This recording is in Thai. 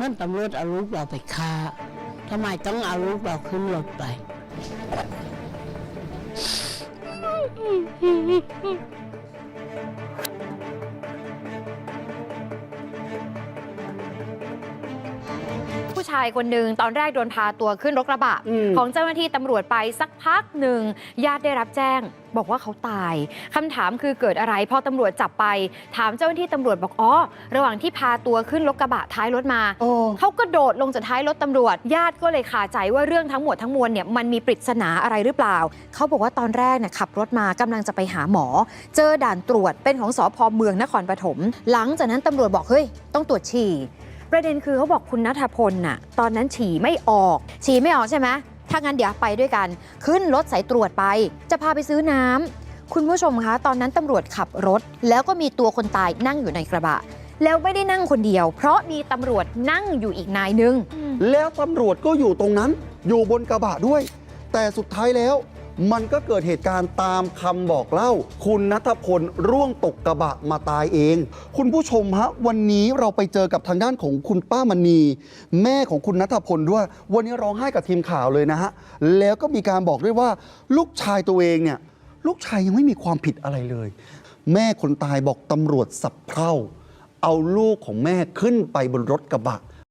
นั่นตำรวจเอาลูกเราไปฆ่าทำไมต้องเอาลูกเราขึ้นรถไป ชายคนหนึ่งตอนแรกโดนพาตัวขึ้นรถกระบะอืมของเจ้าหน้าที่ตำรวจไปสักพักหนึ่งญาติได้รับแจ้งบอกว่าเขาตายคำถามคือเกิดอะไรพอตำรวจจับไป ถามเจ้าหน้าที่ตำรวจบอกอ๋อระหว่างที่พาตัวขึ้นรถกระบะท้ายรถมาโอ้เขากระโดดลงจากท้ายรถตำรวจ ญาติก็เลยคาใจว่าเรื่องทั้งหมดทั้งมวลเนี่ยมันมีปริศนาอะไรหรือเปล่า เขาบอกว่าตอนแรกเนี่ยขับรถมากำลังจะไปหาหมอ เจอด่านตรวจเป็นของสอพเมืองนครปฐมหลังจากนั้นตำรวจบอกเฮ้ยต้องตรวจฉี่ ประเด็นคือเขาบอกคุณนัทพลน่ะตอนนั้นฉี่ไม่ออก ฉี่ไม่ออกใช่ไหมถ้างั้นเดี๋ยวไปด้วยกัน ขึ้นรถสายตรวจไป จะพาไปซื้อน้ำคุณผู้ชมคะตอนนั้นตำรวจขับรถ แล้วก็มีตัวคนตายนั่งอยู่ในกระบะ แล้วไม่ได้นั่งคนเดียว เพราะมีตำรวจนั่งอยู่อีกนายหนึง แล้วตำรวจก็อยู่ตรงนั้น อยู่บนกระบะด้วย แต่สุดท้ายแล้ว มันก็เกิดเหตุการณ์ตามคำบอกเล่า คุณนัทพลร่วงตกกระบะมาตายเอง คุณผู้ชมฮะ วันนี้เราไปเจอกับทางด้านของคุณป้ามณี แม่ของคุณนัทพลด้วย วันนี้ร้องไห้กับทีมข่าวเลยนะฮะ แล้วก็มีการบอกด้วยว่า ลูกชายตัวเองเนี่ย ลูกชายยังไม่มีความผิดอะไรเลย แม่คนตายบอกตำรวจสับเพร่าเอาลูกของแม่ขึ้นไปบนรถกระบะ